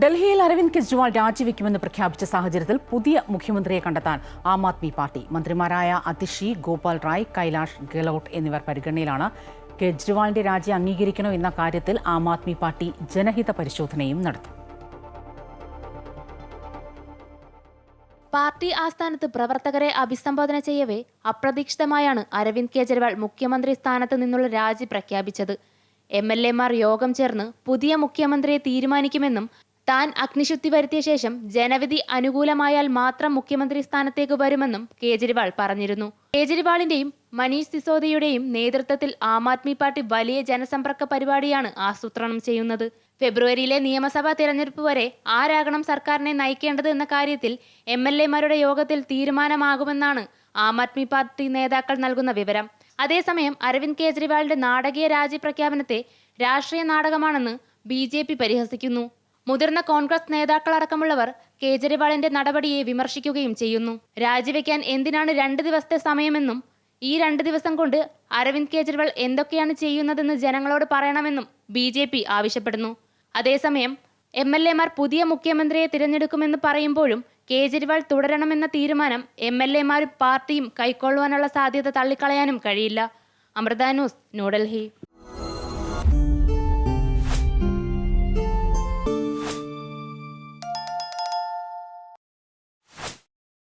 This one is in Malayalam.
ഡൽഹിയിൽ അരവിന്ദ് കെജ്രിവാൾ രാജിവെക്കുമെന്ന് പ്രഖ്യാപിച്ച സാഹചര്യത്തിൽ പുതിയ മുഖ്യമന്ത്രിയെ കണ്ടെത്താൻ ആം ആദ്മി പാർട്ടി. മന്ത്രിമാരായ അതിഷി ഗോപാൽ റായ് കൈലാഷ് ഗെഹ്ലോട്ട് എന്നിവർ പരിഗണനയിലാണ് കെജ്രിവാളിന്റെ രാജി അംഗീകരിക്കണോ എന്ന കാര്യത്തിൽ ആം ആദ്മി പാർട്ടി ജനഹിത പരിശോധനയും നടത്തും. പാർട്ടി ആസ്ഥാനത്ത് പ്രവർത്തകരെ അഭിസംബോധന ചെയ്യവേ അപ്രതീക്ഷിതമായാണ് അരവിന്ദ് കെജ്രിവാൾ മുഖ്യമന്ത്രി സ്ഥാനത്ത് നിന്നുള്ള രാജി പ്രഖ്യാപിച്ചത്. എം എൽ എമാർ യോഗം ചേർന്ന് പുതിയ മുഖ്യമന്ത്രിയെ തീരുമാനിക്കുമെന്നും താൻ അഗ്നിശുദ്ധി വരുത്തിയ ശേഷം ജനവിധി അനുകൂലമായാൽ മാത്രം മുഖ്യമന്ത്രി സ്ഥാനത്തേക്ക് വരുമെന്നും കേജ്രിവാൾ പറഞ്ഞിരുന്നു. കേജ്രിവാളിന്റെയും മനീഷ് സിസോദിയുടെയും നേതൃത്വത്തിൽ ആം ആദ്മി പാർട്ടി വലിയ ജനസമ്പർക്ക പരിപാടിയാണ് ആസൂത്രണം ചെയ്യുന്നത്. ഫെബ്രുവരിയിലെ നിയമസഭാ തിരഞ്ഞെടുപ്പ് വരെ ആരാകണം സർക്കാരിനെ നയിക്കേണ്ടത് എന്ന കാര്യത്തിൽ എം എൽ എമാരുടെ യോഗത്തിൽ തീരുമാനമാകുമെന്നാണ് ആം ആദ്മി പാർട്ടി നേതാക്കൾ നൽകുന്ന വിവരം. അതേസമയം അരവിന്ദ് കേജ്രിവാളിന്റെ നാടകീയ രാജി പ്രഖ്യാപനത്തെ രാഷ്ട്രീയ നാടകമാണെന്ന് ബി പരിഹസിക്കുന്നു. മുതിർന്ന കോൺഗ്രസ് നേതാക്കളടക്കമുള്ളവർ കേജ്രിവാളിന്റെ നടപടിയെ വിമർശിക്കുകയും ചെയ്യുന്നു. രാജിവെക്കാൻ എന്തിനാണ് രണ്ട് ദിവസത്തെ സമയമെന്നും ഈ രണ്ട് ദിവസം കൊണ്ട് അരവിന്ദ് കേജ്രിവാൾ എന്തൊക്കെയാണ് ചെയ്യുന്നതെന്ന് ജനങ്ങളോട് പറയണമെന്നും ബി ജെ പി ആവശ്യപ്പെടുന്നു. അതേസമയം എം എൽ എമാർ പുതിയ മുഖ്യമന്ത്രിയെ തിരഞ്ഞെടുക്കുമെന്ന് പറയുമ്പോഴും കേജ്രിവാൾ തുടരണമെന്ന തീരുമാനം എം എൽ എമാരും പാർട്ടിയും കൈക്കൊള്ളുവാനുള്ള സാധ്യത തള്ളിക്കളയാനും കഴിയില്ല. അമൃത ന്യൂസ് ന്യൂഡൽഹി.